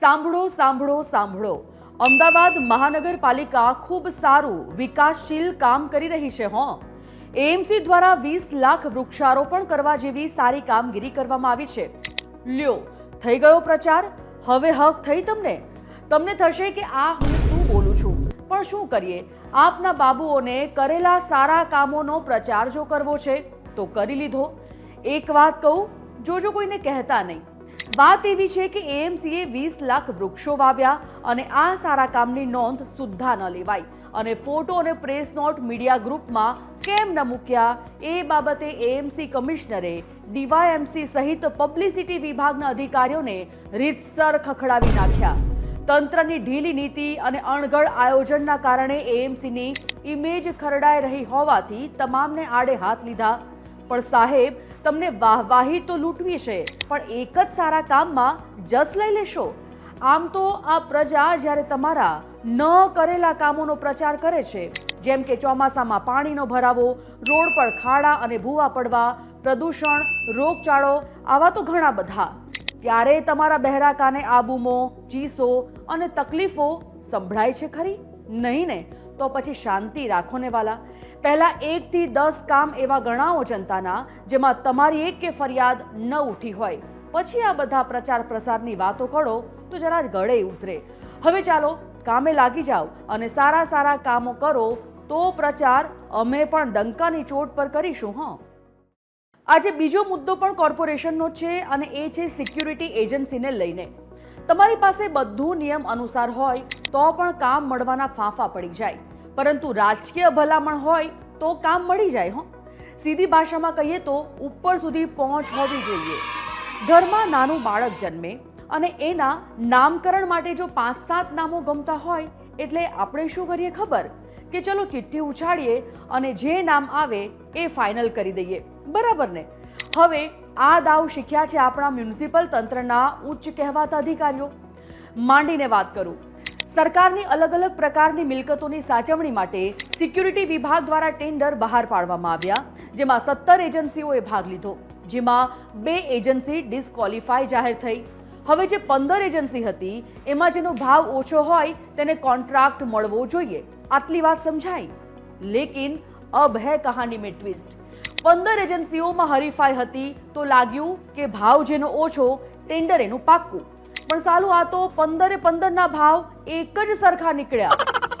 સાંભળો સાંભળો સાંભળો. અમદાવાદ મહાનગરપાલિકા ખૂબ સારું, વિકાસશીલ કામ કરી રહી છે, હો. એએમસી દ્વારા વીસ લાખ વૃક્ષારોપણ કરવા જેવી સારી કામગીરી કરવામાં આવી છે. લ્યો, થઈ ગયો પ્રચાર? હવે હક થઈ તમને? તમને થશે કે આ હું શું બોલું છું? પણ શું કરીએ? આપના બાબુઓને કરેલા સારા કામોનો પ્રચાર જો કરવો છે, તો કરી લીધો. એક વાત કહું જોજો કોઈને કહેતા નહીં વાત એવી છે કે એએમસીએ વીસ લાખ વૃક્ષો વાવ્યા અને આ સારા કામની નોંધ સુદ્ધા ન લેવાઈ. અને ફોટો અને પ્રેસ નોટ મીડિયા ગ્રુપમાં કેમ ન મૂક્યા એ બાબતે એએમસી કમિશનરે ડીવાયએમસી સહિત પબ્લિસિટી વિભાગના અધિકારીઓને રીતસર ખખડાવી નાખ્યા. તંત્રની ઢીલી નીતિ અને અણઘડ આયોજનના કારણે એએમસીની ઇમેજ ખરડાઈ રહી હોવાથી તમામને આડે હાથ લીધા પણ સાહેબ, તમને વાહવાહી તો લૂંટવી છે, પણ એક જ સારા કામમાં જસ લઈ લેશો. આમ તો આ પ્રજા જ્યારે તમારા ન કરેલા કામોનો પ્રચાર કરે છે, જેમ કે ચોમાસામાં પાણીનો ભરાવો, રોડ પર ખાડા અને ભૂવા પડવા, પ્રદૂષણ, રોગચાળો, આવા તો ઘણા બધા. ત્યારે તમારા બહેરા કાને આબુમો, ચીસો અને તકલીફો સંભળાય છે ખરી? નહીં ને, તો પછી શાંતિ રાખો ને વાલા. પહેલાં એકથી દસ કામ એવા ગણાવો જનતાના, જેમાં તમારી એક કે ફરિયાદ ન ઉઠી હોય. પછી આ બધા પ્રચાર પ્રસારની વાતો કરો, તો જરા ગળે ઉતરે. હવે ચાલો, કામે લાગી જાઓ અને સારા સારા કામો કરો, તો પ્રચાર અમે પણ ડંકાની ચોટ પર કરીશું, હં. આજે બીજો મુદ્દો પણ કોર્પોરેશનનો છે અને એ છે સિક્યુરિટી એજન્સીને લઈને. તમારી પાસે બધું નિયમ અનુસાર હોય તો પણ કામ મળવાના ફાંફા પડી જાય. પરંતુ રાજકીય ભલામણ હોય તો કામ મળી જાય, હો. સીધી ભાષામાં કહીએ તો ઉપર સુધી પહોંચ હોવી જોઈએ. ઘરમાં નાનું બાળક જન્મે અને એના નામકરણ માટે જો પાંચ સાત નામો ગમતા હોય, એટલે આપણે શું કરીએ ખબર? કે ચલો ચિઠ્ઠી ઉછાળીએ અને જે નામ આવે એ ફાઇનલ કરી દઈએ. બરાબર ને? હવે આ દાવ શીખ્યા છે આપણા મ્યુનિસિપલ તંત્રના ઉચ્ચ કહેવાતા અધિકારીઓ. માંડીને વાત કરું. સરકારની અલગ અલગ પ્રકારની મિલકતોની સાચવણી માટે સિક્યુરિટી વિભાગ દ્વારા ટેન્ડર બહાર પાડવામાં આવ્યા, જેમાં સત્તર એજન્સીઓએ ભાગ લીધો, જેમાં બે એજન્સી ડિસ્કોલિફાય જાહેર થઈ. હવે જે પંદર એજન્સી હતી, એમાં જેનો ભાવ ઓછો હોય, તેને કોન્ટ્રાક્ટ મળવો જોઈએ. આટલી વાત સમજાઈ લેકિન, અબ હે કહાની મેં ટ્વિસ્ટ. પંદર એજન્સીઓમાં હરીફાઈ હતી, તો લાગ્યું કે ભાવ જેનો ઓછો, ટેન્ડર એનું પાક્કું. પણ સાલું આ તો પંદરે પંદરના ભાવ એક જ સરખા નીકળ્યા.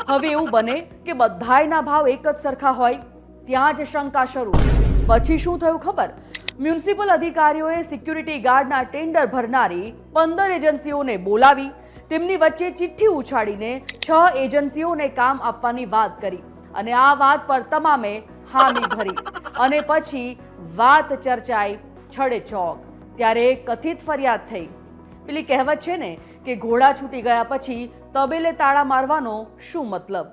હવે એવું બને કે બધાયના ભાવ એક જ સરખા હોય, ત્યાં જ શંકા શરૂ. પછી શું થયું ખબર? મ્યુનિસિપલ અધિકારીઓએ સિક્યુરિટી ગાર્ડના ટેન્ડર ભરનારી પંદર એજન્સીઓને બોલાવી, તેમની વચ્ચે ચિઠ્ઠી ઉછાળીને છ એજન્સીઓને કામ આપવાની વાત કરી અને આ વાત પર તમામે હામી ભરી અને પછી વાત ચર્ચાઈ છડે ચોક ત્યારે કથિત ફરિયાદ થઈ. પેલી કહેવત છે ને કે ઘોડા છૂટી ગયા પછી તબેલે તાળા મારવાનો શું મતલબ?